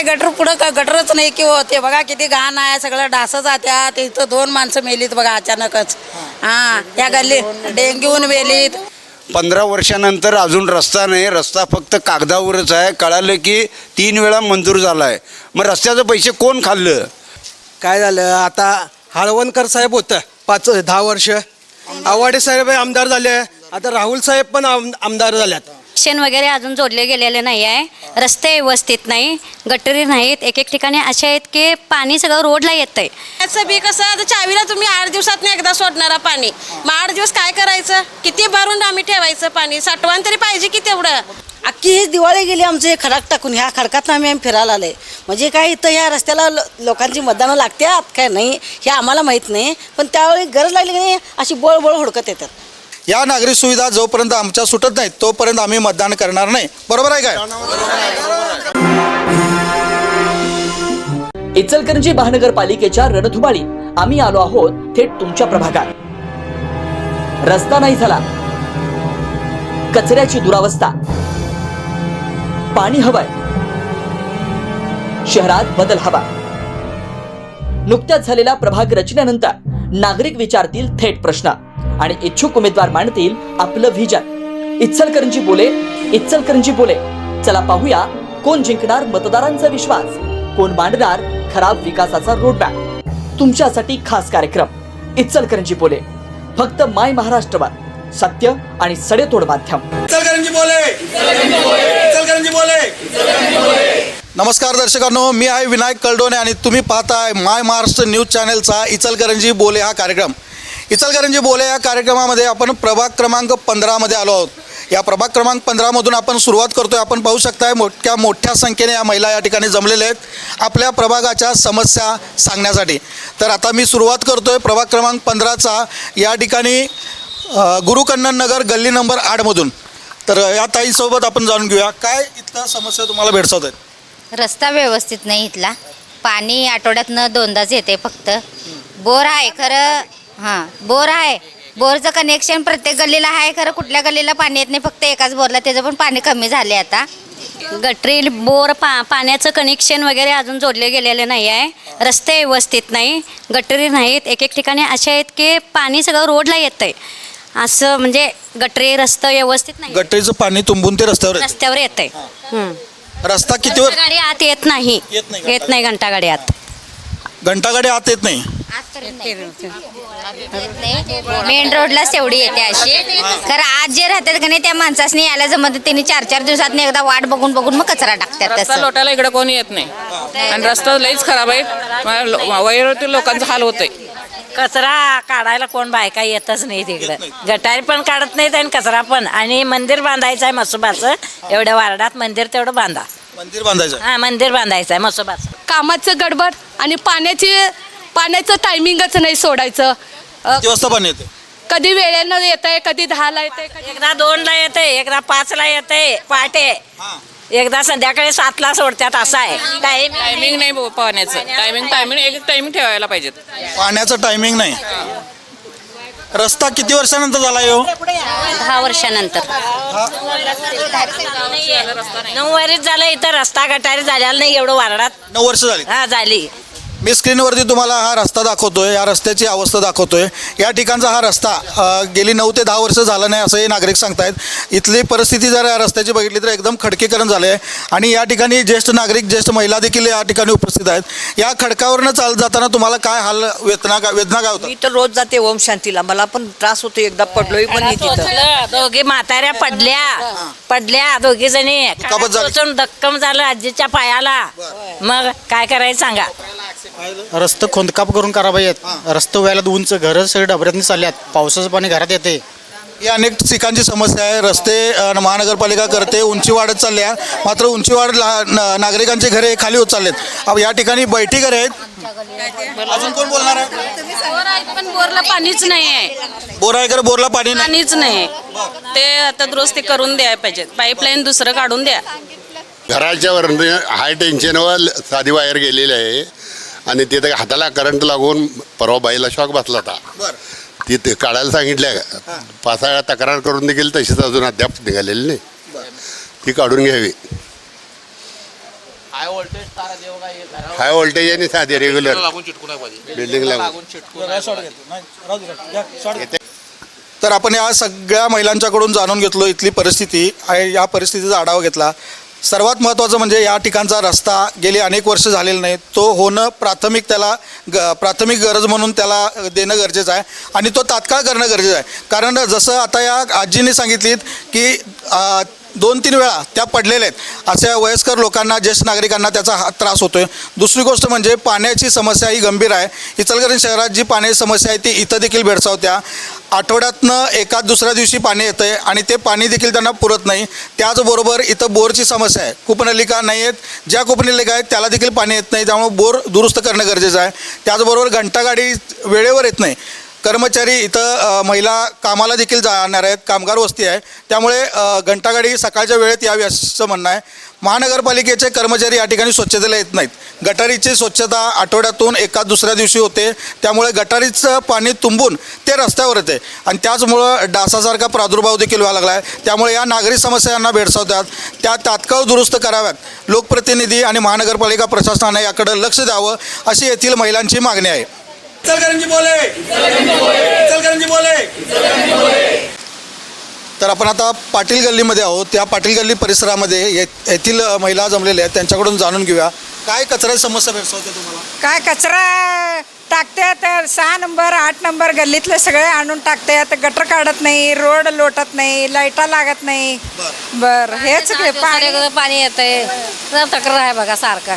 काय गटर पुढं का गटरच नाही की हो ते बघा किती घाण आहे सगळं डासं जात्यात इथं दोन माणसं मेलीत बघा अचानकच. हा या गल्ली डेंग्यून मेलीत. पंधरा वर्षानंतर अजून रस्ता नाही रस्ता फक्त कागदावरच आहे. कळालं की तीन वेळा मंजूर झाला आहे मग रस्त्याचे पैसे कोण खाल्लं? काय झालं? आता हळवणकर साहेब होतं पाच दहा वर्ष. आवाडे साहेब आमदार झाले. आता राहुल साहेब पण आम- आमदार झाल्यात. शेण वगैरे अजून जोडले गेलेले नाही आहे. रस्ते व्यवस्थित नाही गटरी नाहीत एक एक ठिकाणी असे आहेत की पाणी सगळं रोडला येतंय. याचं बी कसं आता चावीला तुम्ही आठ दिवसात एकदा सोडणारा पाणी. मग आठ दिवस काय करायचं? किती भरून आम्ही ठेवायचं पाणी? साठवण तरी पाहिजे की तेवढं? अख्खी ही दिवाळी गेली आमचं हे खडाक टाकून ह्या खडकात आम्ही आम्ही फिरायला आलोय. म्हणजे काय इथं ह्या रस्त्याला लो- लोकांची मतदानं लागतात काय नाही हे आम्हाला माहीत नाही. पण त्यावेळी गरज लागली की नाही अशी बोळ बोळ हुडकत येतात. या नागरिक सुविधा जोपर्यंत आमच्या सुटत नाहीत तोपर्यंत आम्ही मतदान करणार नाही. बरोबर आहे काय? इचलकरंजी महानगरपालिकेच्या रणधुमाळी. आम्ही आलो आहोत थेट तुमच्या प्रभागात. रस्ता नाही झाला. कचऱ्याची दुरावस्था. पाणी हवंय. शहरात बदल हवा. नुकत्याच झालेल्या प्रभाग रचनेनंतर नागरिक विचारतील थेट प्रश्न. आणि इच्छुक उमेदवार मांडतील आपलं व्हिजन. इचलकरंजी बोले इचलकरंजी बोले. चला पाहूया कोण जिंकणार मतदारांचा विश्वास. कोण मांडणार खराब विकासाचा रोडमॅप तुमच्यासाठी खास कार्यक्रम. इचलकरंजी बोले. फक्त माय महाराष्ट्रवर. सत्य आणि सडेतोड माध्यम. इचलकरंजी बोले. इचलकरंजी बोले. नमस्कार दर्शकांनो मी आहे विनायक कलडोने आणि तुम्ही पाहताय माय महाराष्ट्र न्यूज चॅनलचा इचलकरंजी बोले हा कार्यक्रम. इचलकरंजी बोले या कार्यक्रमामध्ये आपण प्रभाग क्रमांक पंधरामध्ये आलो आहोत. या प्रभाग क्रमांक पंधरामधून आपण सुरुवात करतोय. आपण पाहू शकताय मोठ्या मोठ्या संख्येने या महिला या ठिकाणी जमलेल्या आहेत. आपल्या प्रभागाच्या समस्या सांगण्यासाठी. तर आता मी सुरुवात करतोय प्रभाग क्रमांक पंधराचा. या ठिकाणी अ, गुरुकन्नन नगर गल्ली नंबर आठमधून तर या ताईसोबत आपण जाणून घेऊया. काय इथल्या समस्या तुम्हाला भेडसावत आहेत? रस्ता व्यवस्थित नाही इथला. पाणी आठवड्यातनं दोनदाच येते फक्त. बोर आहे खरं हां बोर आहे. बोरचं कनेक्शन प्रत्येक गल्लीला आहे खरं कुठल्या गल्लीला पाणी येत नाही फक्त एकाच बोरला त्याचं पण पाणी कमी झाले आता. गटरी बोर पा पाण्याचं कनेक्शन वगैरे अजून जोडले गेलेले नाही आहे. रस्ते व्यवस्थित नाही गटरी नाहीत. एक एक ठिकाणी असे आहेत की पाणी सगळं रोडला येतंय. असं म्हणजे गटरी रस्ते व्यवस्थित नाही. गटरीचं पाणी तुंबून ते रस्त्यावर येतं. रस्त्यावर येतंय. हम्म. रस्ता किती वर गाडी आत येत नाही. येत नाही. येत नाही घंटा गाडी आत. घंटागाडी आत येत नाही. मेन रोडलाच तेवढी येते अशी. खरं आज जे राहतात का नाही त्या माणसासनी यायला जमत त्यांनी चार चार दिवसात एकदा वाट बघून बघून मग कचरा टाकतात रस्ता तसं. लोटायला इकडे कोणी येत नाही. आणि रस्ता लईच खराब आहे. वयोवृत्ती लोकांचा हाल होतोय. कचरा काढायला कोण बायका येतच नाही तिकडं. गटारी पण काढत नाहीत आणि कचरा पण. आणि मंदिर बांधायचं आहे मसोबाचं. एवढ्या वार्डात मंदिर तेवढं बांधा. मंदिर बांधायचं हा मंदिर बांधायचं आहे मसोबाचं. कामाचं गडबड आणि पाण्याची पाण्याचं टायमिंगच नाही सोडायचं. अ, किती वाजता पाणी येते कधी वेळेनं येत आहे कधी दहाला येते कधी एकदा दोनला येते एकदा पाचला येते पहाटे. एकदा संध्याकाळी सातला सोडतात असं आहे. टाइम टायमिंग नाही. पाण्याचं. टायमिंग टायमिंग एक टायमिंग ठेवायला पाहिजेत. पाण्याचं टायमिंग नाही. रस्ता किती वर्षानंतर झाला हो दहा वर्षानंतर. नऊ वारीच झालं इथं रस्ता गटारी झालेला नाही एवढं वार्डात. नऊ वर्ष झाली. हा झाली. मी स्क्रीनवरती तुम्हाला हा रस्ता दाखवतोय या रस्त्याची अवस्था दाखवतोय. या ठिकाणचा हा रस्ता अ, गेली नऊ ते दहा वर्ष झाला नाही असंही नागरिक सांगतायत. इथली परिस्थिती जर या रस्त्याची बघितली तर एकदम खडकेकरण झाले आहे आणि या ठिकाणी ज्येष्ठ नागरिक ज्येष्ठ महिला देखील या ठिकाणी उपस्थित आहेत. या खडकावरनं चालत जाताना तुम्हाला काय हाल वेदना काय वेदना काय होतात? मी तर रोज जाते ओम शांतीला. मला पण त्रास होतो एकदा पडलोय पण तिथं. दोघी म्हाताऱ्या पडल्या. पडल्या दोघी जणी दुखापत झाली? टोचून दक्कम झालं आजीच्या पायाला. मग काय करायचं सांगा? रस्ते खोदकाप करून करा पाहिजेत रस्ते व्हायला उंच घरं सगळे डबऱ्यातनी चालल्यात. पावसाचं पाणी घरात येते. ही अनेक ठिकाणची समस्या आहे. रस्ते महानगरपालिका करते. उंची वाढत चालली आहे. मात्र उंची वाढ ला- नागरिकांचे घरे खाली होत चाललेत. अब या ठिकाणी बैठी घरे आहेत. अजून कोण बोलणार आहे? पण बोरला पाणीच नाही आहे. बोरायकर बोरला पाणी पाणीच नाही. ते आता दुरुस्ती करून द्यायला पाहिजेत. पाईपलाईन दुसरं काढून द्या. घराच्या वर हाय टेन्शनवर साधी वायर गेलेली आहे. आणि तिथे हाताला करंट लागून परवा बाईला शॉक बसला होता. ती ते काढायला सांगितल्या. पाच वेळा तक्रार करून देखील तशीच अजून अद्याप निघालेली नाही. ती काढून घ्यावी. हाय व्होल्टेज आणि साधे रेग्युलर बिल्डिंग लागून तर आपण या सगळ्या महिलांच्याकडून जाणून घेतलो इथली परिस्थिती. आणि या परिस्थितीचा आढावा घेतला. सर्वात महत्त्वाचं म्हणजे या ठिकाणचा रस्ता गेली अनेक वर्ष झालेला नाही. तो होणं प्राथमिक त्याला ग प्राथमिक गरज म्हणून त्याला देणं गरजेचं आहे आणि तो तात्काळ करणं गरजेचं आहे. कारण जसं आता या आजीने सांगितलीत की आ, दोन तीन वेळा त्या पडलेल्या आहेत. अशा वयस्कर लोकांना ज्येष्ठ नागरिकांना त्याचा हा त्रास आहे दुसरी गोष्ट म्हणजे पाण्याची समस्या ही गंभीर आहे. इचलकरंजी शहरात जी पाण्याची समस्या आहे ती इथं देखील भेडसावत्या. आठवड्यातनं एका दुसऱ्या दिवशी पाणी येतं आहे आणि ते पाणी देखील त्यांना पुरत नाही. त्याचबरोबर इथं बोरची समस्या आहे. कूपनलिका नाही आहेत ज्या कूपनलिका आहेत त्याला देखील पाणी येत नाही. त्यामुळे बोर दुरुस्त करणं गरजेचं आहे. त्याचबरोबर घंटागाडी वेळेवर येत नाही. कर्मचारी इथं महिला कामाला देखील जाणार आहेत कामगार वस्ती आहे. त्यामुळे घंटागाडी सकाळच्या वेळेत यावी असं म्हणणं आहे. महानगरपालिकेचे कर्मचारी या ठिकाणी स्वच्छतेला येत नाहीत. गटारीची स्वच्छता आठवड्यातून एका दुसऱ्या दिवशी होते. त्यामुळे गटारीचं पाणी तुंबून ते रस्त्यावर येते आणि त्याचमुळं डासासारखा प्रादुर्भाव देखील व्हायला लागला आहे त्यामुळे या नागरी समस्यांना भेडसावतात. त्या तात्काळ दुरुस्त कराव्यात. लोकप्रतिनिधी आणि महानगरपालिका प्रशासनाने याकडे लक्ष द्यावं अशी येथील महिलांची मागणी आहे. इचलकरंजी बोले. इचलकरंजी बोले. तर आपण आता पाटील गल्लीमध्ये आहोत. त्या पाटील गल्ली परिसरामध्ये येथील महिला जमलेल्या आहेत. त्यांच्याकडून जाणून घेऊया. काय कचऱ्याची समस्या भेडसावते तुम्हाला? काय कचरा टाकतात सहा नंबर आठ नंबर गल्लीतले सगळे आणून टाकतात गटर काढत नाही रोड लोटत नाही लाईटा लागत नाही. बर. हेच ते पाणी. पाणी येतंय. तक्रार आहे बघा सारखा.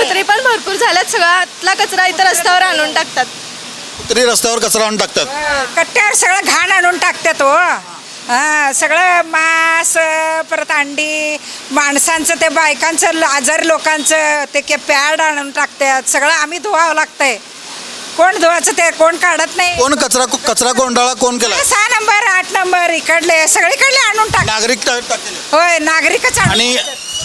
तरी पण भरपूर झाल्यात सगळा. कचरा इथं रस्त्यावर आणून टाकतात. तरी रस्त्यावर कचरा आणून टाकतात. कट्ट्यावर सगळं घाण आणून टाकतात हो. हा सगळं मांस परत अंडी माणसांचं ते बायकांचं आजारी लोकांचं ते के पॅड आणून टाकतात. सगळं आम्ही धुवावं लागतंय. कोण धुवायचं ते कोण काढत नाही. कोण कचरा कचरा कोंडाळा कोण केला? सहा नंबर आठ नंबर इकडले सगळीकडले आणून टाक नागरिक होय नागरिकच आणून आणि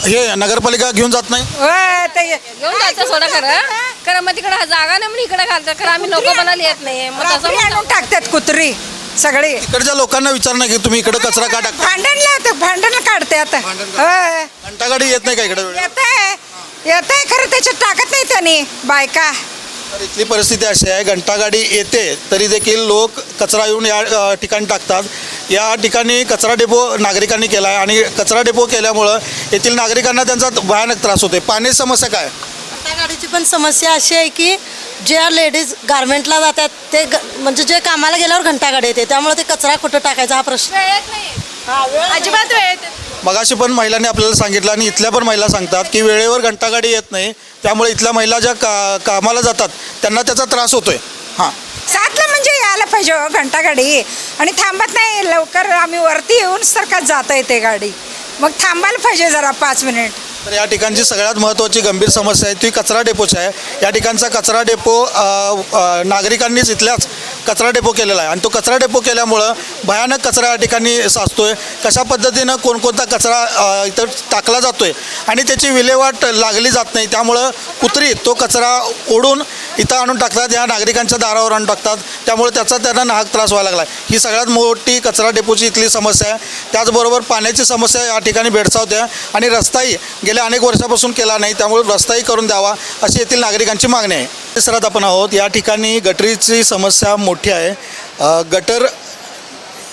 हे नगरपालिका घेऊन जात नाही? होय ते घेऊन जायचं सोडा खरं. खरं मग तिकडे जागा नाही म्हणून इकडे घालतात. खरं आम्ही नको बनायला येत नाही. मग तसं रात्री आणून टाकतात कुत्री. सगळी. इकडच्या लोकांना विचार नाही की तुम्ही इकडे कचरा का टाकता? भांडण लावतात भांडण काढते आता. होय. घंटागाडी येत नाही का इकडे वेळेवर? येत आहे येत आहे खरं त्याच्यात टाकत नाही त्यांनी. बायका. तर इथली परिस्थिती अशी आहे घंटागाडी येते तरी देखील लोक कचरा येऊन या अ, ठिकाणी टाकतात. या ठिकाणी कचरा डेपो नागरिकांनी केला आहे आणि कचरा डेपो केल्यामुळं येथील नागरिकांना त्यांचा भयानक त्रास होते पाण्याची समस्या काय? गाडीची पण समस्या अशी आहे की ज्या लेडीज गारमेंटला जातात ते ग- म्हणजे जे कामाला गेल्यावर घंटागाडी येते त्यामुळे ते कचरा कुठं टाकायचा हा प्रश्न. अजिबात मगाशी पण महिलांनी आपल्याला सांगितलं आणि इथल्या पण महिला सांगतात की वेळेवर घंटागाडी येत नाही त्यामुळे इथल्या महिला ज्या का कामाला जातात त्यांना त्याचा त्रास होतोय. हां. सातला म्हणजे यायला पाहिजे हो घंटा गाडी आणि थांबत नाही लवकर आम्ही वरती येऊन सरकार जाता येते गाडी. मग थांबायला पाहिजे जरा पाच मिनिट. तर या ठिकाणची सगळ्यात महत्त्वाची गंभीर समस्या आहे ती कचरा डेपोची आहे. या ठिकाणचा कचरा डेपो नागरिकांनीच इथल्याच कचरा डेपो केलेला आहे. आणि तो कचरा डेपो केल्यामुळं भयानक कचरा या ठिकाणी साचतो आहे कशा पद्धतीनं कोणकोणता कचरा इथं टाकला जातो आहे आणि त्याची विल्हेवाट लागली जात नाही त्यामुळं कुत्री तो कचरा ओढून इथं आणून टाकतात या नागरिकांच्या दारावर आणून टाकतात. त्यामुळे त्याचा त्यांना नाहक त्रास व्हायला लागला ही सगळ्यात मोठी कचरा डेपोची इथली समस्या आहे. त्याचबरोबर पाण्याची समस्या या ठिकाणी भेडसावते आणि रस्ताही गेल्या अनेक वर्षापासून केला नाही त्यामुळे रस्ताही करून द्यावा अशी येथील नागरिकांची मागणी आहे. परिसरात आपण आहोत. या ठिकाणी गटरीची समस्या मोठी आहे. अ, गटर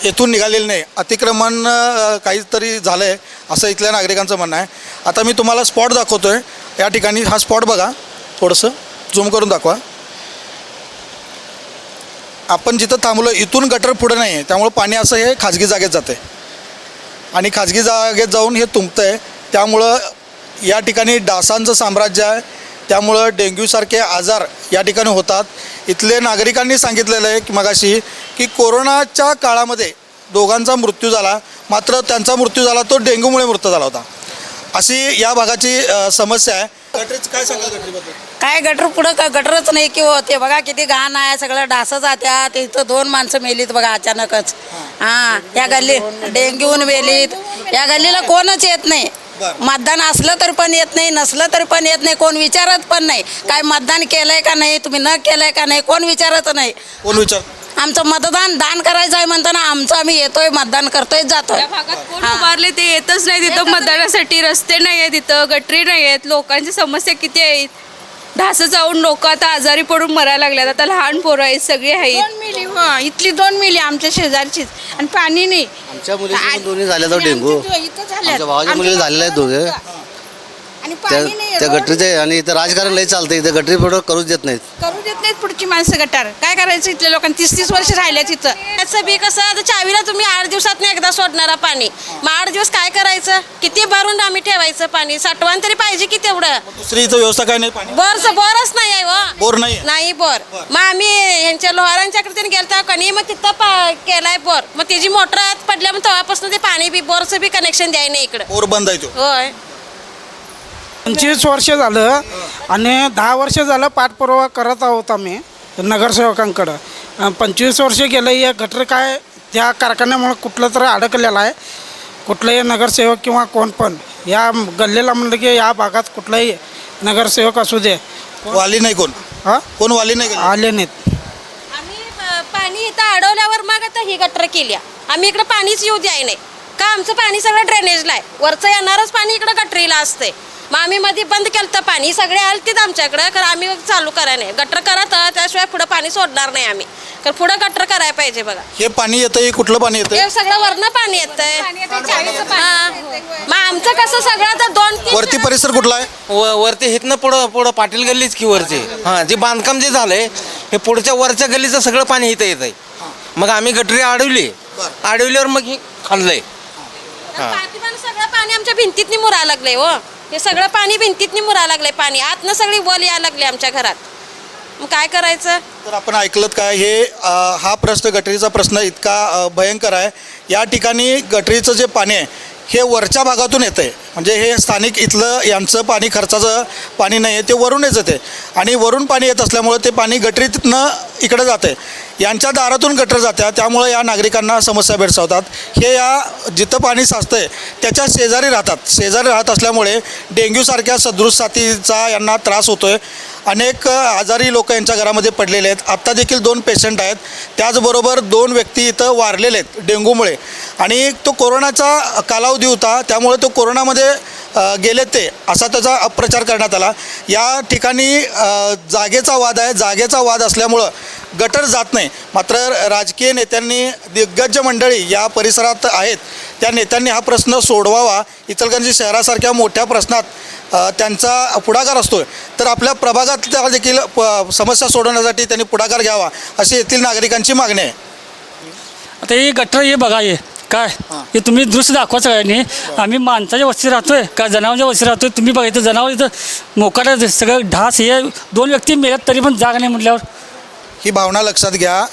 येथून निघालेलं नाही. अतिक्रमण अ, काहीतरी झालं आहे असं इथल्या नागरिकांचं म्हणणं आहे. आता मी तुम्हाला स्पॉट दाखवतो आहे या ठिकाणी हा स्पॉट बघा. थोडंसं झूम करून दाखवा. आपण जिथं थांबलो इथून गटर पुढं नाही आहे. त्यामुळं पाणी असं हे खाजगी जागेत जाते आणि खाजगी जागेत जाऊन हे तुंबतं आहे त्यामुळं या ठिकाणी डासांचं साम्राज्य आहे. त्यामुळं डेंग्यूसारखे आजार या ठिकाणी होतात. इथले नागरिकांनी सांगितलेलं आहे की मगाशी की कोरोनाच्या काळामध्ये दोघांचा मृत्यू झाला. मात्र त्यांचा मृत्यू झाला तो डेंग्यूमुळे मृत्यू झाला होता. अशी या भागाची समस्या आहे. गटरीच काय सांगा गटरीबद्दल? काय गटर पुढं का? गटरच नाही की हो ते बघा किती घाण आहे सगळं डासं जात्यात. इथं दोन माणसं मेलीत बघा अचानकच. हा या गल्ली डेंग्यून मेलीत. या गल्लीला कोणच येत नाही. मतदान असलं तर पण येत नाही नसलं तर पण येत नाही कोण विचारत पण नाही. काय मतदान केलंय का नाही तुम्ही न केलंय का नाही कोण विचारत नाही. कोण विचार आमचं मतदान दान करायचं आहे म्हणताना आमचं आम्ही येतोय मतदान करतोय जातोय. या भागात कोण उभारले ते येतच नाही तिथं मतदानासाठी रस्ते नाही आहे तिथं गटरी नाही आहेत लोकांची समस्या किती आहेत? ढासं जाऊन लोक आता आजारी पडून मरायला लागल्यात आता लहान पोरं आहेत सगळे आहेत. दोन मिली हो इथली दोन मिली आमच्या शेजारचीच आणि पाणी नाही. आमच्या मुलीचे पण दोन्ही झाले तर डेंगू. इथं झाल्यात. आमच्या भावाच्या मुलीला झालेलं आहे दोघे. आणि त्या पाणी नाही त्या रोड गटरीचे आणि इथं राजकारण लई चालतं इथं गटरी फोटो करूच देत नाहीत. करू देत नाहीत पुढची माणसं गटार. काय करायचं इथल्या लोकांनी? तीस तीस वर्ष राहिल्या तिथं त्याचं बी कसं आता चावीला तुम्ही आठ दिवसात एकदा सोडणारा पाणी. मग आठ दिवस काय करायचं? किती भरून आम्ही ठेवायचं पाणी? साठवण तरी पाहिजे की तेवढं. दुसरी इथं व्यवस्था काय नाही पाणी? बोरच बोरच नाही आहे हो. बोर नाही? नाही बोर. मग आम्ही यांच्या लोहारांच्याकडे त्यांनी गेलता कणी मग तिथं पा केलाय बोर. मग त्याची मोटर आत पडल्या मग तेव्हापासून ते पाणी बी बोरचं बी कनेक्शन द्याय नाही इकडं. बोर बंद आहे तो. होय. पंचवीस वर्ष झालं आणि दहा वर्ष झालं पाठपुरावा करत आहोत आम्ही नगरसेवकांकडं. पंचवीस वर्ष गेलं हे गटर काय त्या कारखान्यामुळे कुठलं तर अडकलेलं आहे. कुठलंही नगरसेवक किंवा कोण पण या गल्लीला म्हणलं की या भागात कुठलाही नगरसेवक असू दे. वाली नाही कोण? हा? कोण वाली नाही? आले नाहीत. आम्ही पाणी इथं अडवल्यावर मग आता ही गटर केली आम्ही इकडं पाणीच येऊ द्याय नाही. का आमचं पाणी सगळं ड्रेनेजला आहे? वरचं येणारच पाणी इकडं गटरीला असते मग आम्ही मध्ये बंद केलं तर पाणी. सगळे आलतीत आमच्याकडं. कारण आम्ही चालू करा नाही. गटर करत त्याशिवाय पुढं पाणी सोडणार नाही आम्ही. तर पुढं गटर करायला पाहिजे बघा. हे पाणी येतं हे कुठलं पाणी येतं हे सगळं वरनं पाणी येतंय. हा. मग आमचं कसं सगळं आता दोन तीन वरती परिसर कुठला आहे? व वरती हिथनं पुढं पुढं पाटील गल्लीच की वरची? हां जे बांधकाम जे झालंय हे पुढच्या वरच्या गल्लीचं सगळं पाणी इथं येत आहे मग आम्ही गटरी अडवली अडवल्यावर मग हे खाल्लंय. पाठीमागं सगळं पाणी आमच्या भिंतीतनी मुरायला लागलंय हो. हे सगळं पाणी भिंतीतनी मुरायला लागलंय पाणी. आतनं सगळी वल यायला लागली आमच्या घरात. मग काय करायचं? तर आपण ऐकलं काय? हे अ, हा प्रश्न गटरीचा प्रश्न इतका अ, भयंकर आहे. या ठिकाणी गटरीचं जे पाणी आहे हे वरच्या भागातून येतं आहे म्हणजे हे स्थानिक इथलं यांचं पाणी खर्चाचं पाणी नाही आहे ते वरूनच येते आणि वरून पाणी येत असल्यामुळं ते पाणी गटरीतनं इकडे जाते यांच्या दारातून गटर जात्या त्यामुळे या नागरिकांना समस्या भेडसावतात. हे या जिथं पाणी साचतंय त्याच्या शेजारी राहतात. शेजारी राहत असल्यामुळे डेंग्यूसारख्या सदृश साथीचा यांना त्रास होतो आहे अनेक आजारी लोक यांच्या घरामध्ये पडलेले आहेत. आत्ता देखील दोन पेशंट आहेत. त्याचबरोबर दोन व्यक्ती इथं वारलेले आहेत डेंग्यूमुळे. आणि तो कोरोनाचा कालावधी होता त्यामुळे तो कोरोनामध्ये गेले ते असा त्याचा अप्रचार करण्यात आला. या ठिकाणी जागेचा वाद आहे. जागेचा वाद असल्यामुळं गटर जात नाही. मात्र राजकीय नेत्यांनी दिग्गज मंडळी या परिसरात आहेत. त्या नेत्यांनी हा प्रश्न सोडवावा. इचलकरंजी शहरासारख्या मोठ्या प्रश्नात त्यांचा पुढाकार असतो तर आपल्या प्रभागातल्या देखील प समस्या सोडवण्यासाठी त्यांनी पुढाकार घ्यावा अशी येथील नागरिकांची मागणी आहे. आता हे गटर हे बघा हे काय? हे. तुम्ही दृश्य दाखवा सगळ्यांनी. आम्ही माणसाच्या वस्ती राहतोय का जनावरांच्या वस्ती राहतोय? तुम्ही बघा इथं जनावर इथं मोकाट सगळं ढास हे दोन व्यक्ती मेल्यात तरी पण जागा नाही म्हटल्यावर. ही भावना लक्षात घ्या.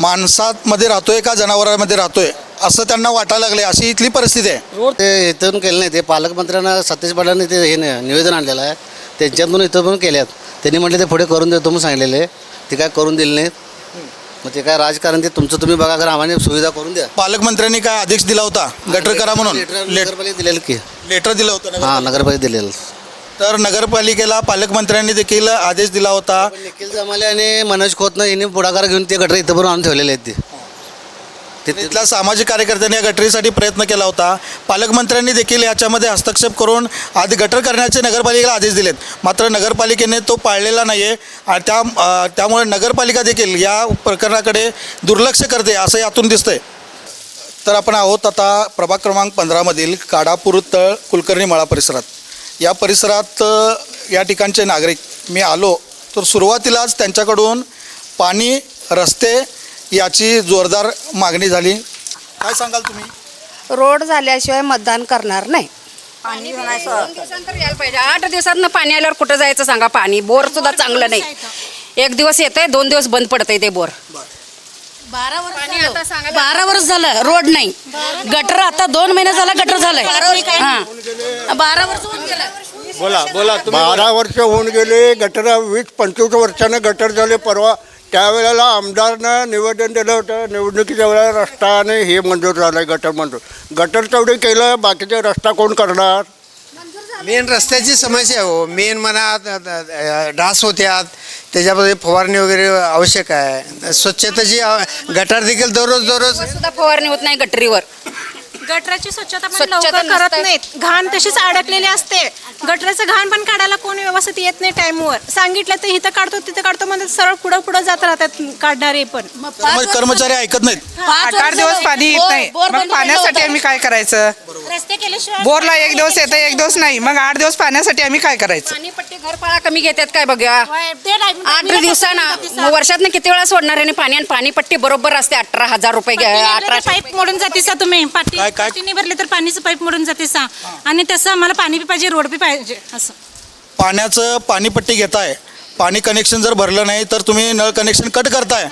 माणसामध्ये राहतोय का जनावरांमध्ये राहतोय? असं त्यांना वाटायला लागले अशी इथली परिस्थिती आहे. ते इथून केलं नाही. ते पालकमंत्र्यांना सतीश पाटलांनी ते हे नि- निवेदन आणलेलं आहे. त्यांच्यातून इथं पण केल्यात. त्यांनी म्हटले ते पुढे करून देतो म्हणून सांगलेले ते काय करून दिले नाहीत. मग ते काय राजकारण ते तुमचं तुम्ही बघा कारण आम्हाला सुविधा करून द्या. पालकमंत्र्यांनी काय आदेश दिला होता? गटर करा म्हणून. लेटर नगरपालिका दिलेलं की. लेटर दिलं होतं नगर- हां नगरपालिका दिलेलं. तर नगरपालिकेला पालकमंत्र्यांनी देखील आदेश दिला होता. निखिल जमाले आणि मनोज खोतनं यांनी पुढाकार घेऊन ते गटर इथं आणून ठेवलेले आहेत ते. तिथे तिथल्या सामाजिक कार्यकर्त्यांनी या गटरीसाठी प्रयत्न केला होता. पालकमंत्र्यांनी देखील याच्यामध्ये हस्तक्षेप करून आधी गटर करण्याचे नगरपालिकेला आदेश दिलेत. मात्र नगरपालिकेने तो पाळलेला नाही आहे आणि त्या अ, त्यामुळे नगरपालिका देखील या प्रकरणाकडे दुर्लक्ष करते असं यातून दिसतंय. तर आपण आहोत आता प्रभाग क्रमांक पंधरामधील काडापूर तळ कुलकर्णी मळा परिसरात. या परिसरात या ठिकाणचे नागरिक मी आलो तर सुरुवातीलाच त्यांच्याकडून पाणी रस्ते याची जोरदार मागणी झाली. काय सांगाल तुम्ही? रोड झाल्याशिवाय मतदान करणार नाही. यायला पाहिजे आठ दिवसात पाणी आल्यावर कुठं जायचं सांगा? पाणी बोर सुद्धा चांगलं नाही. एक दिवस येतंय दोन दिवस बंद पडतंय ते बोर. बारा वर्ष बारा. वर्ष झालं रोड नाही. गटर आता दोन महिने झाला गटर झालंय. हा. बारा वर्ष होऊन गेलं. बोला बोला बारा वर्ष होऊन गेले गटर वीस पंचवीस वर्षानं गटर झाले परवा त्यावेळेला आमदारनं निवेदन दिलं होतं निवडणुकीच्या वेळेला रस्ता आणि हे मंजूर झालं गटर मंजूर. गटर तेवढे केलं बाकीचे रस्ता कोण करणार? मेन रस्त्याची समस्या हो. मेन म्हणा डास होत्यात त्याच्यामध्ये फवारणी वगैरे आवश्यक आहे. स्वच्छतेची गटार देखील दररोज दररोज सुद्धा फवारणी होत नाही गटरीवर. गटराची स्वच्छता पण स्वच्छता लवकर करत नसते. नाहीत. घाण तशीच अडकलेली असते. गटराचं घाण पण काढायला कोण व्यवस्थित येत नाही टाइमवर सांगितलं तर इथं काढतो तिथं काढतो म्हणजे सरळ पुढं पुढं जात राहतात काढणारे पण. कर्म- कर्मचारी ऐकत नाहीत. आठ आठ दिवस पाणी येत नाही. मग पाण्यासाठी आम्ही काय करायचं? रस्ते केल्याशिवाय बोरला एक दिवस येतं एक दिवस नाही. मग आठ दिवस पाण्यासाठी आम्ही काय करायचं? पाणीपट्टी घरफाळा कमी घेतात काय बघा? आठ दिवसानं वर्षात किती वेळा सोडणार आहे पाणी? आणि पाणीपट्टी बरोबर असते अठरा हजार रुपये घ्या- अठराशे पाईप मोडून जाते तुम्ही पाटी काय- काय? पाटीने भरले तर पाणीचं पाईप मोडून जाते सा आणि तसं आम्हाला पाणी बी पाहिजे रोड बी पाहिजे असं. पाण्याचं पाणीपट्टी घेताय. पाणी कनेक्शन जर भरलं नाही तर तुम्ही नळ कनेक्शन कट करताय.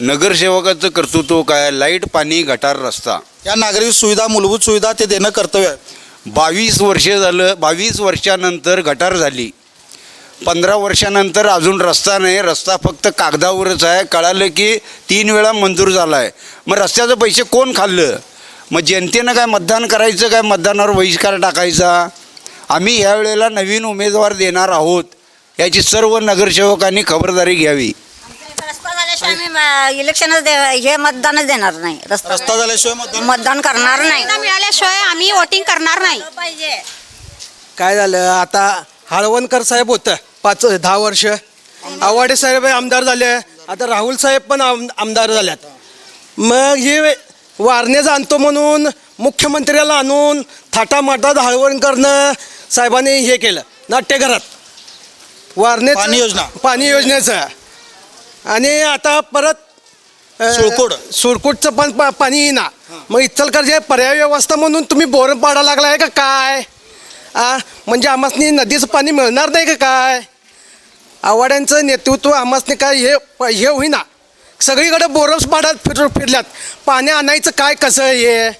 नगरसेवकाचं कर्तृत्व काय लाइट पाणी गटार रस्ता. या नागरिक सुविधा मूलभूत सुविधा ते देणं कर्तव्य आहे. बावीस वर्ष झालं बावीस वर्षानंतर गटार झाली. पंधरा वर्षानंतर अजून रस्ता नाही रस्ता फक्त कागदावरच आहे. कळालं की तीन वेळा मंजूर झाला आहे मग रस्त्याचे पैसे कोण खाल्लं? मग जनतेनं काय मतदान करायचं काय मतदानावर बहिष्कार टाकायचा? आम्ही ह्या वेळेला नवीन उमेदवार देणार आहोत याची सर्व नगरसेवकांनी खबरदारी घ्यावी. आम्ही इलेक्शनच हे मतदानच देणार नाही. रस्ता झाल्याशिवाय मतदान मतदान करणार नाही. मिळाल्याशिवाय आम्ही वोटिंग करणार नाही. पाहिजे. काय झालं? आता हळवणकर साहेब होतं पाच दहा वर्ष. आवाडे साहेब आमदार झाले. आता राहुल साहेब पण आम आमदार झाल्यात. मग हे वारणे आणतो म्हणून मुख्यमंत्र्याला आणून थाटामाटात हळवणकरनं साहेबांनी हे केलं. नाट्यघरात वारणे पाणी योजना. पाणी योजनेचं. आणि आता परत अ, सुळकोड. सुळकोटचं पण पा- पाणी येईना. मग इचलकरंजी पर्याय व्यवस्था म्हणून तुम्ही बोर पाडा लागलाय का काय? आ म्हणजे आमासनी नदीचं पाणी मिळणार नाही का काय? आवाड्यांचं नेतृत्व आमासनी काय हे हे होईना. सगळीकडे बोरस पाडात फिर फिरल्यात. पाणी आणायचं काय कसं हे?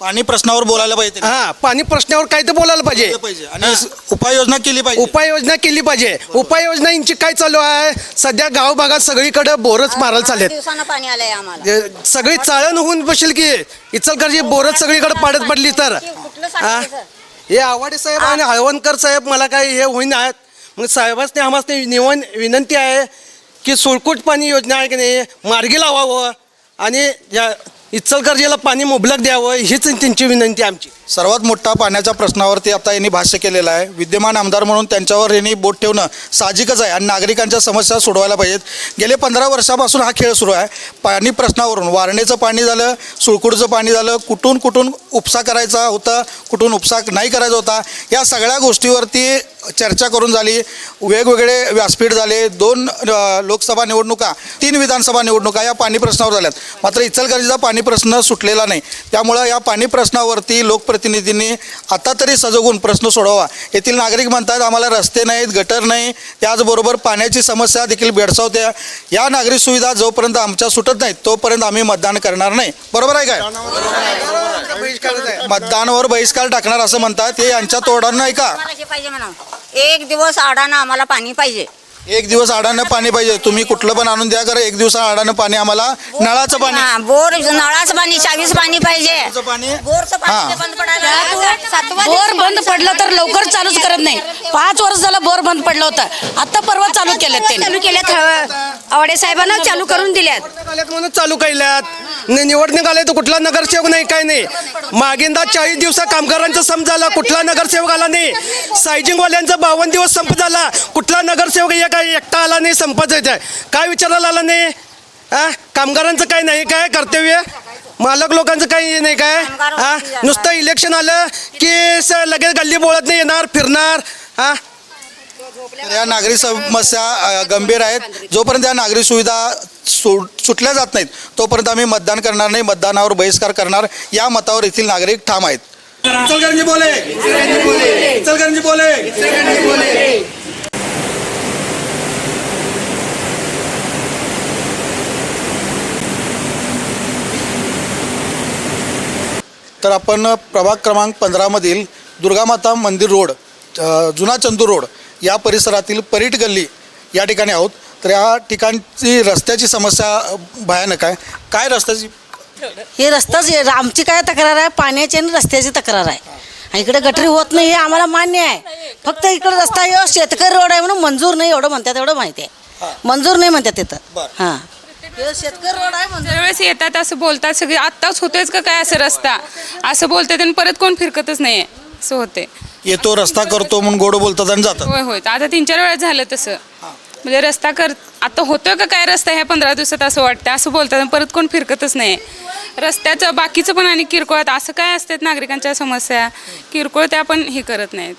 पाणी प्रश्नावर बोलायला पाहिजे हा पाणी प्रश्नावर काय तर बोलायला पाहिजे. पाहिजे. आणि उपाययोजना केली पाहिजे. उपाययोजना केली पाहिजे. उपाययोजना यांची काय चालू आहे? सध्या गाव भागात सगळीकडे बोरच मारायला चाललेत. दिवसानं पाणी आलंय आम्हाला. जे- सगळी चाळण होऊन बसेल की? इचलकरची बोरच सगळीकडे पाडत पडली तर. हा? हे आवाडे साहेब आणि हळवणकर साहेब मला काही हे होईना मग साहेबांनी आम्हाला निवन विनंती आहे की सुळकूट पाणी योजना आहे की नाही मार्गी लावावं आणि या इचलकरजीला पाणी मुबलक द्यावं हीच त्यांची विनंती आमची. सर्वात मोठा पाण्याच्या प्रश्नावरती आता यांनी भाष्य केलेलं आहे. विद्यमान आमदार म्हणून त्यांच्यावर यांनी बोट ठेवणं साहजिकच आहे आणि नागरिकांच्या समस्या सोडवायला पाहिजेत. गेले पंधरा वर्षापासून हा खेळ सुरू आहे. पाणी प्रश्नावरून वारणेचं पाणी झालं सुळकुडचं पाणी झालं कुठून कुठून उपसा करायचा होता कुठून उपसा नाही करायचा होता या सगळ्या गोष्टीवरती चर्चा करून झाली. वेगवेगळे व्यासपीठ झाले दोन लोकसभा निवडणुका तीन विधानसभा निवडणुका या पाणी प्रश्नावर झाल्यात. मात्र इचलकरंजीचा पाणी प्रश्न सुटलेला नाही. त्यामुळं या पाणी प्रश्नावरती लोकप्रतिनिधींनी आता तरी सजगून प्रश्न सोडवा. येथील नागरिक म्हणतात आम्हाला रस्ते नाहीत गटर नाही. त्याचबरोबर पाण्याची समस्या देखील भेडसावते. या नागरिक सुविधा जोपर्यंत आमच्या सुटत नाहीत तोपर्यंत आम्ही मतदान करणार नाही. बरोबर आहे काय? मतदानावर बहिष्कार टाकणार असं म्हणतात. हे यांच्या तोडानं नाही का? एक दिवस आडाना आम्हाला पाणी पाहिजे. एक दिवस आडानं पाणी पाहिजे. तुम्ही कुठलं पण आणून द्या खरं. एक दिवस आडानं पाणी आम्हाला नळाचं पाणी. हा, बोर नळाचं पाणी चावीस पाणी पाहिजे. पाणी. बोरचं हा. पाणी ते बंद पडायला बोर बंद पडलं तर लवकर चालूच करत नाही. पाच वर्ष झालं बोर बंद पडलं होतं. आता परवा चालू केल्यात ते चालू केल्यात आवडे साहेबांना चालू करून दिल्यात. म्हणून चालू केल्यात. नि- निवडणूक आले तर कुठला नगरसेवक नाही काय नाही. मागेंदा चाळीस दिवसा कामगारांचा संप झाला कुठला नगरसेवक आला नाही. सायजिंगवाल्यांचा बावन्न दिवस संप झाला. कुठला नगरसेवक या काय एकटा आला नाही संपाचं आहे काय विचारायला आला नाही? हा कामगारांचं काय नाही काय कर्तव्य? मालक लोकांचं काही हे नाही काय? हा नुसतं इलेक्शन आलं की स- लगेच गल्ली बोळत नाही येणार फिरणार. हा तर या नागरिक समस्या गंभीर आहेत. जोपर्यंत या नागरिक सुविधा सुट सुटल्या जात नाहीत तोपर्यंत आम्ही मतदान करणार नाही मतदानावर बहिष्कार करणार. या मतावर येथील नागरिक ठाम आहेत. बोले. बोले. तर आपण प्रभाग क्रमांक पंधरामधील दुर्गामाता मंदिर रोड जुना चंदूर रोड या परिसरातील परीट गल्ली या ठिकाणी आहोत. तर या ठिकाणची रस्त्याची समस्या भयानक आहे. काय रस्त्याची? हे रस्ताच. आमची काय तक्रार आहे? पाण्याची आणि रस्त्याची तक्रार आहे. आणि इकडे गटरी होत नाही हे आम्हाला मान्य आहे. फक्त इकडे रस्ता शेतकरी रोड आहे म्हणून मंजूर नाही एवढं म्हणतात एवढं माहिती आहे. मंजूर नाही म्हणतात तिथं. हां. शेतकरी रोड आहे मंजूर वेळेस येतात असं बोलतात सगळे आत्ताच होतोयच का काय असं रस्ता? असं बोलतात आणि परत कोण फिरकतच नाही असं होते येतो रस्ता करतो म्हणून गोड बोलतात आणि जातात. होय होय. आता तीन चार वेळा झालं तसं. म्हणजे रस्ता कर आता होतोय का काय रस्ता ह्या पंधरा दिवसात असं वाटतं असं बोलतात आणि परत कोण फिरकतच नाही रस्त्याचं बाकीचं पण आणि किरकोळ आता असं काय असतात नागरिकांच्या समस्या? किरकोळ त्या पण हे करत नाहीत.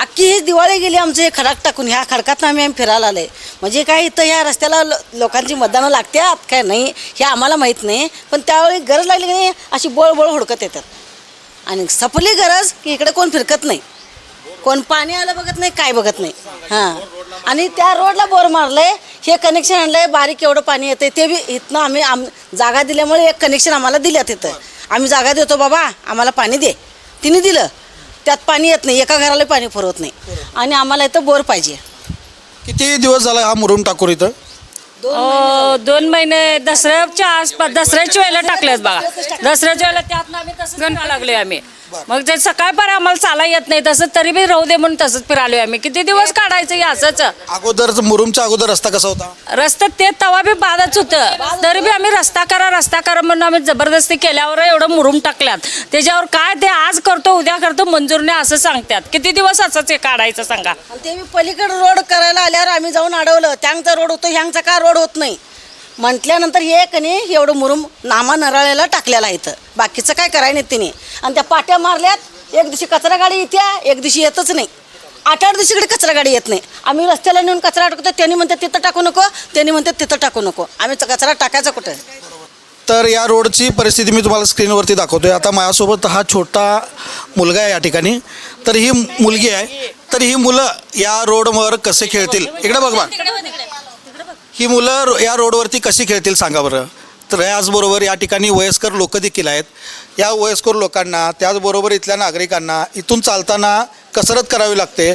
अख्खी ही दिवाळी गेली आमचं हे खडाक टाकून. ह्या खडकात आम्ही आम्ही फिरायला आले म्हणजे काय इथं ह्या रस्त्याला लो- लोकांची मतदानं लागतात काय नाही हे आम्हाला माहीत नाही. पण त्यावेळी गरज लागली की नाही अशी बळबळ हुडकत येतात. आणि सपली गरज की इकडे कोण फिरकत नाही. कोण पाणी आलं बघत नाही काय बघत नाही. हां. आणि त्या रोडला बोर मारलंय हे कनेक्शन आणलंय बारीक एवढं पाणी येते ते बी इथनं आम्ही आम जागा दिल्यामुळे एक कनेक्शन आम्हाला दिल्यात तिथं आम्ही जागा देतो बाबा आम्हाला पाणी दे. तिने दिलं. त्यात पाणी येत नाही एका घराला पाणी पुरवत नाही. आणि आम्हाला इथं बोर पाहिजे. किती दिवस झाला हा मुरुम टाकून इथं? दोन महिने दसऱ्याच्या आसपास दसऱ्याच्या वेळेला टाकलेत बघा. दसऱ्याच्या वेळेला त्यात आम्ही तसंच फिरायला लागलोय आम्ही. मग ते सकाळपर्यंत आम्हाला चाला येत नाही तसं तरी बी राहू दे म्हणून तसंच फिरालोय आम्ही. किती दिवस काढायचं हे असंच? अगोदर मुरुमच्या अगोदर रस्ता कसा होता? रस्ता ते तवा बी बाधच होतं. तरी बी आम्ही रस्ता करा रस्ता करा म्हणून आम्ही जबरदस्ती केल्यावर एवढं मुरुम टाकल्यात. त्याच्यावर काय ते आज करतो उद्या करतो मंजूर नाही असं सांगतात. किती दिवस असंच हे काढायचं सांगा? आणि ते मी पलीकडे रोड करायला आल्यावर आम्ही जाऊन अडवलं. त्यांचा रोड होतो ह्यांचा का रोड होत नाही. म्हटल्यानंतर हे कनी एवढं मुरुम नामा नराळ्याला टाकलेला आहे इथं. बाकीचं काय करायला नाही तिने. आणि त्या पाट्या मारल्यात एक दिवशी कचरा गाडी येते एक दिवशी येतच नाही. आठ आठ दिवशीकडे कचरा गाडी येत नाही. आम्ही रस्त्याला नेऊन कचरा टाकतो त्यांनी म्हणतात तिथं टाकू नको त्यांनी म्हणतात तिथं टाकू नको. आम्ही कचरा टाकायचा कुठं? तर या रोडची परिस्थिती मी तुम्हाला स्क्रीनवरती दाखवतोय. आता माझ्यासोबत हा छोटा मुलगा आहे या ठिकाणी. तर ही मुलगी आहे. तर ही मुलं या रोडवर कसे खेळतील? इकडे बघ बा. ही मुलं रो- या रोडवरती कशी खेळतील सांगा बरं. तर याचबरोबर या ठिकाणी वयस्कर लोक देखील आहेत. या वयस्कर लोकांना त्याचबरोबर इथल्या नागरिकांना इथून चालताना कसरत करावी लागते.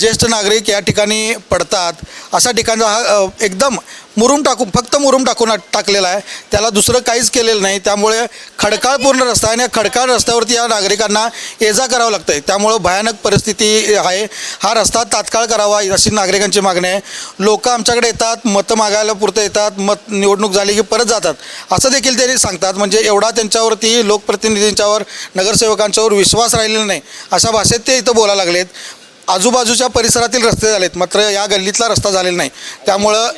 ज्येष्ठ नागरिक या ठिकाणी पडतात. अशा ठिकाणचा हा एकदम मुरुम टाकून फक्त मुरुम टाकून टाकलेला आहे. त्याला दुसरं काहीच केलेलं नाही. त्यामुळे खडकाळ पूर्ण रस्ता आहे आणि या खडकाळ रस्त्यावरती या नागरिकांना ये जा करावं लागतं आहे त्यामुळं भयानक परिस्थिती आहे. हा रस्ता तात्काळ करावा अशी नागरिकांची मागणी आहे. लोक आमच्याकडे येतात मतं मागायला पुरतं येतात मत निवडणूक झाली की परत जातात. असं देखील त्यांनी सांगतात. म्हणजे एवढा त्यांच्यावरती लोकप्रतिनिधींच्यावर नगरसेवकांच्यावर विश्वास राहिलेला नाही. अशा भाषेत ते इथं बोलायला लागलेत. आजूबाजूच्या परिसरातील रस्ते झालेत. मात्र या गल्लीतला रस्ता झालेला नाही. त्यामुळं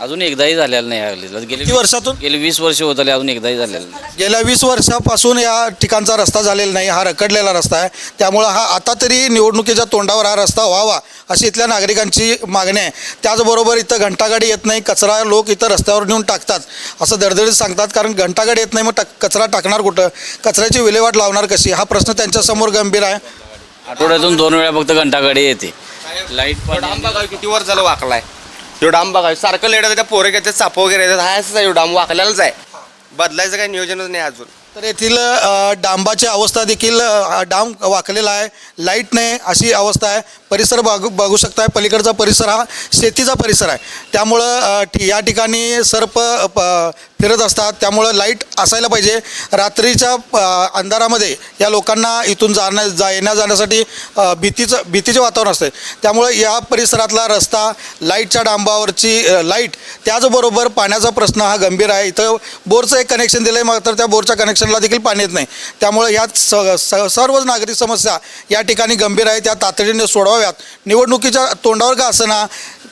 अजून एकदाही झालेलं नाही या गल्लीला. गेली किती वर्षातून? गेली वीस वर्ष होत आले अजून एकदाही झालेलं नाही. गेल्या वीस वर्षापासून या ठिकाणचा रस्ता झालेला नाही हा रखडलेला रस्ता आहे. त्यामुळं हा आता तरी निवडणुकीच्या तोंडावर हा रस्ता व्हावा अशी इथल्या नागरिकांची मागणी आहे. त्याचबरोबर इथं घंटागाडी येत नाही कचरा लोक इथं रस्त्यावर नेऊन टाकतात असं दडदडीत सांगतात. कारण घंटागाडी येत नाही मग टाक कचरा टाकणार कुठं? कचऱ्याची विल्हेवाट लावणार कशी? हा प्रश्न त्यांच्यासमोर गंभीर आहे. आठवड्यातून दोन वेळा फक्त घंटागाडी येते. लाइट पण किती वर झालं वाकलाय? ह्यो डाम बघा सारखं लेट त्या पोरे घेतात साप वगैरे येतात. हा असंच आहे ह्यो डाम वाकलेलाच आहे. बदलायचं काही नियोजनच नाही अजून. तर येथील अ, डांबाची अवस्था देखील अ, डांब वाकलेला आहे. लाइट नाही अशी अवस्था आहे. परिसर बघू बघू शकताय. पलीकडचा परिसर हा शेतीचा परिसर आहे. त्यामुळं अ, या ठिकाणी सर्प प- फिरत असतात. त्यामुळं लाइट असायला पाहिजे. रात्रीच्या अंधारामध्ये या लोकांना इथून जाण्या जा येण्या जाण्यासाठी भीतीचं भीतीचे वातावरण असते. त्यामुळं या परिसरातला रस्ता लाईटच्या डांबावरची लाइट त्याचबरोबर पाण्याचा प्रश्न हा गंभीर आहे. इथं बोरचं एक कनेक्शन दिलं आहे मात्र त्या बोरच्या कनेक्शनला देखील पाणी येत नाही. त्यामुळे ह्या स स- सर्वच नागरिक समस्या या ठिकाणी गंभीर आहे त्या तातडीने सोडवाव्यात. निवडणुकीच्या तोंडावर का असं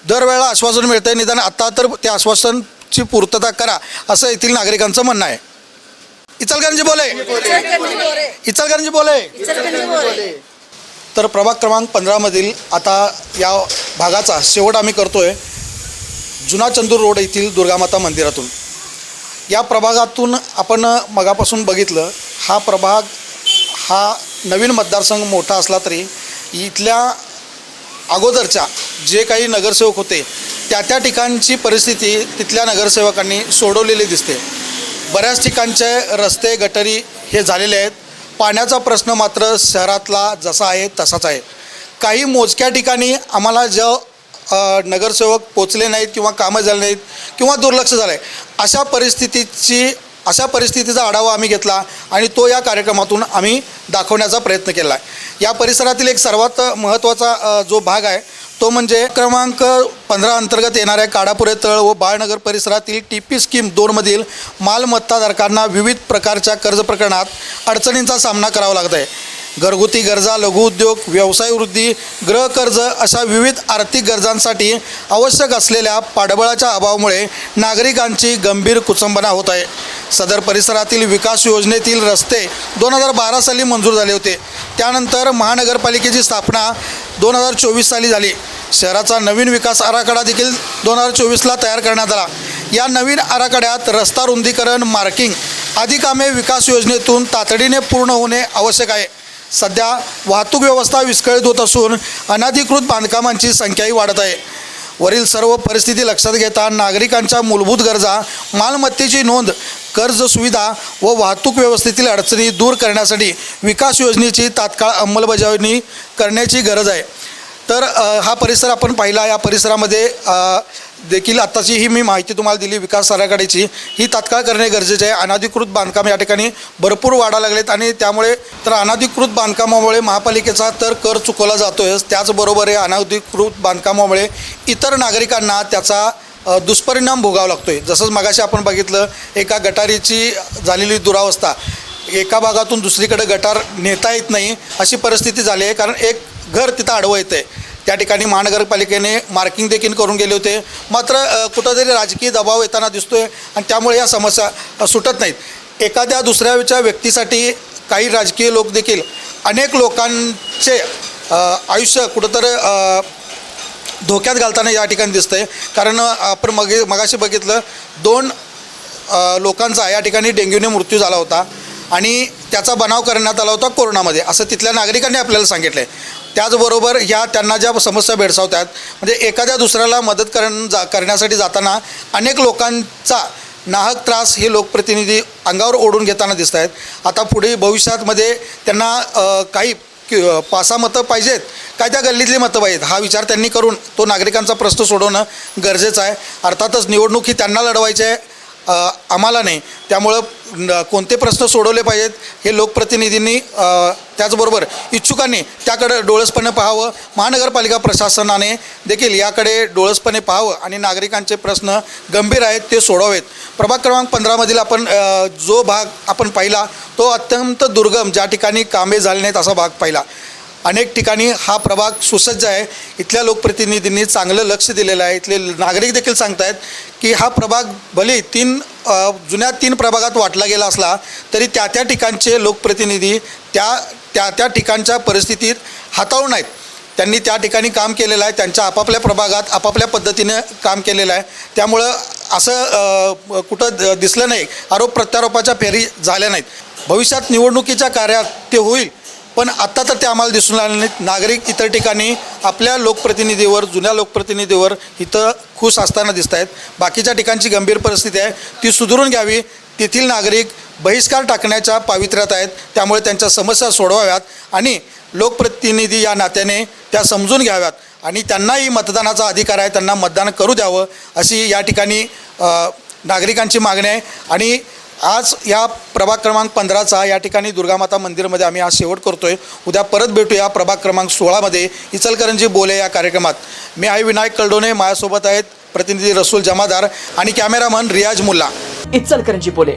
दरवेळेला आश्वासन मिळतंय. निदान आता तर ते आश्वासन ची पूर्तता करा असं येथील नागरिकांचं म्हणणं आहे. इचलकरंजी बोले. इचलकरंजी बोले. तर प्रभाग क्रमांक पंधरामधील आता या भागाचा शेवट आम्ही करतोय जुना चंदूर रोड येथील दुर्गामाता मंदिरातून. या प्रभागातून आपण मगापासून बघितलं हा प्रभाग हा नवीन मतदारसंघ मोठा असला तरी इथल्या अगोदरच्या जे काही नगरसेवक होते त्या त्या ठिकाणची परिस्थिती तिथल्या नगरसेवकांनी सोडवलेली दिसते. बऱ्याच ठिकाणचे रस्ते गटरी हे झालेले आहेत. पाण्याचा प्रश्न मात्र शहरातला जसा आहे तसाच आहे. काही मोजक्या ठिकाणी आम्हाला ज नगरसेवक पोचले नाहीत किंवा कामं झाली नाहीत किंवा दुर्लक्ष झालं आहे अशा परिस्थितीची अशा परिस्थितीचा आढावा आम्ही घेतला आणि तो या कार्यक्रमातून आम्ही दाखवण्याचा प्रयत्न केला. आहे या परिसरातील एक सर्वात महत्त्वाचा जो भाग आहे तो म्हणजे क्रमांक पंधरा अंतर्गत येणाऱ्या काडापुरे तळ व बाळनगर परिसरातील टी पी स्कीम दोनमधील मालमत्ताधारकांना विविध प्रकारच्या कर्ज प्रकरणात अडचणींचा सामना करावा लागत आहे. घरगुती गरजा लघुउद्योग व्यवसाय वृद्धी गृहकर्ज अशा विविध आर्थिक गरजांसाठी आवश्यक असलेल्या पाठबळाच्या अभावामुळे नागरिकांची गंभीर कुचंबना होत आहे. सदर परिसरातील विकास योजनेतील रस्ते दोन हजार बारा साली मंजूर झाले होते. त्यानंतर महानगरपालिकेची स्थापना दोन हजार चोवीस साली झाली. शहराचा नवीन विकास आराखडा देखील दोन हजार चोवीसला तयार करण्यात आला. या नवीन आराखड्यात रस्ता रुंदीकरण मार्किंग आदी कामे विकास योजनेतून तातडीने पूर्ण होणे आवश्यक आहे. सध्या वाहतूक व्यवस्था विस्कळीत होत असून अनाधिकृत बांधकामांची संख्याही वाढत आहे. वरील सर्व परिस्थिती लक्षात घेता नागरिकांच्या मूलभूत गरजा मालमत्तेची नोंद कर्ज सुविधा व वाहतूक व्यवस्थेतील अडचणी दूर करण्यासाठी विकास योजनेची तात्काळ अंमलबजावणी करण्याची गरज आहे. तर हा परिसर आपण पाहिला. या परिसरामध्ये देखील आत्ताची ही मी माहिती तुम्हाला दिली. विकास आराखड्याची. ही तात्काळ करणे गरजेचे आहे. अनाधिकृत बांधकाम या ठिकाणी भरपूर वाढा लागलेत आणि त्यामुळे तर अनाधिकृत बांधकामामुळे महापालिकेचा तर कर चुकवला जातो त्याचबरोबर हे अनाधिकृत बांधकामामुळे इतर नागरिकांना त्याचा दुष्परिणाम भोगावा लागतो आहे जसंच मगाशी आपण बघितलं एका गटारीची झालेली दुरावस्था एका भागातून दुसरीकडे गटार नेता येत नाही अशी परिस्थिती झाली आहे. कारण एक घर तिथं आडवं येतं आहे त्या ठिकाणी महानगरपालिकेने मार्किंग देखील करून गेले होते. मात्र कुठंतरी राजकीय दबाव येताना दिसतो आहे आणि त्यामुळे या समस्या सुटत नाहीत. एखाद्या दुसऱ्याच्या व्यक्तीसाठी काही राजकीय लोक देखील अनेक लोकांचे आयुष्य कुठंतरी धोक्यात घालताना या ठिकाणी दिसतंय. कारण आपण मग मगाशी बघितलं दोन लोकांचा या ठिकाणी डेंग्यूने मृत्यू झाला होता आणि त्याचा बनाव करण्यात आला होता कोरोनामध्ये असं तिथल्या नागरिकांनी आपल्याला सांगितलं आहे त्याचबरोबर या त्यांना ज्या समस्या भेडसावतात म्हणजे एखाद्या दुसऱ्याला मदत करण जा करण्यासाठी जाताना अनेक लोकांचा नाहक त्रास हे लोकप्रतिनिधी अंगावर ओढून घेताना दिसत आहेत आता पुढे भविष्यातमध्ये त्यांना काही कि पासा मतं पाहिजेत काय त्या गल्लीतली मतं पाहिजेत? हा विचार त्यांनी करून तो नागरिकांचा प्रश्न सोडवणं गरजेचं आहे. अर्थातच निवडणूक ही त्यांना लढवायची आहे. आम्हाला नाही. त्यामुळं न- कोणते प्रश्न सोडवले पाहिजेत हे लोकप्रतिनिधींनी त्याचबरोबर इच्छुकांनी त्याकडे डोळसपणे पाहावं. महानगरपालिका प्रशासनाने देखील याकडे डोळसपणे पाहावं आणि नागरिकांचे प्रश्न गंभीर आहेत ते सोडवावेत. प्रभाग क्रमांक पंधरामधील आपण जो भाग आपण पाहिला तो अत्यंत दुर्गम ज्या ठिकाणी कामे झाले नाहीत असा भाग पाहिला. अनेक ठिकाणी हा प्रभाग सुसज्ज आहे. इथल्या लोकप्रतिनिधींनी चांगलं लक्ष दिलेलं आहे. इथले नागरिक देखील सांगतायत की हा प्रभाग भले तीन जुन्या तीन प्रभागात वाटला गेला असला तरी त्या त्या ठिकाणचे लोकप्रतिनिधी त्या त्या त्या ठिकाणच्या परिस्थितीत हाताळून आहेत त्यांनी त्या ठिकाणी काम केलेलं आहे. त्यांच्या आपापल्या प्रभागात आपापल्या पद्धतीने काम केलेलं आहे. त्यामुळं असं कुठं द- दिसलं नाही. आरोप प्रत्यारोपाच्या फेरी झाल्या नाहीत. भविष्यात निवडणुकीच्या कार्यात ते होईल. पण आत्ता तर ते आम्हाला दिसून आले नाहीत. नागरिक इतर ठिकाणी आपल्या लोकप्रतिनिधीवर जुन्या लोकप्रतिनिधीवर इथं खुश असताना दिसत आहेत बाकीच्या ठिकाणची गंभीर परिस्थिती आहे. ती सुधारून घ्यावी. तेथील नागरिक बहिष्कार टाकण्याच्या पावित्र्यात आहेत. त्यामुळे त्यांच्या समस्या सोडवाव्यात आणि लोकप्रतिनिधी या नात्याने त्या समजून घ्याव्यात आणि त्यांनाही मतदानाचा अधिकार आहे. त्यांना मतदान करू द्यावं अशी या ठिकाणी नागरिकांची मागणी आहे. आणि आज या प्रभाग क्रमांक पंधराचा या ठिकाणी दुर्गामाता मंदिरमध्ये आम्ही आज शेवट करतोय. उद्या परत भेटूया प्रभाग क्रमांक सोळामध्ये. इचलकरंजी बोले या कार्यक्रमात. मी आहे विनायक कलडोने माझ्यासोबत आहेत प्रतिनिधी रसूल जमादार आणि कॅमेरामन रियाज मुल्ला. इचलकरंजी बोले.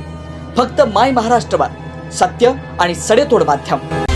फक्त माय महाराष्ट्रवाद सत्य आणि सडेतोड माध्यम.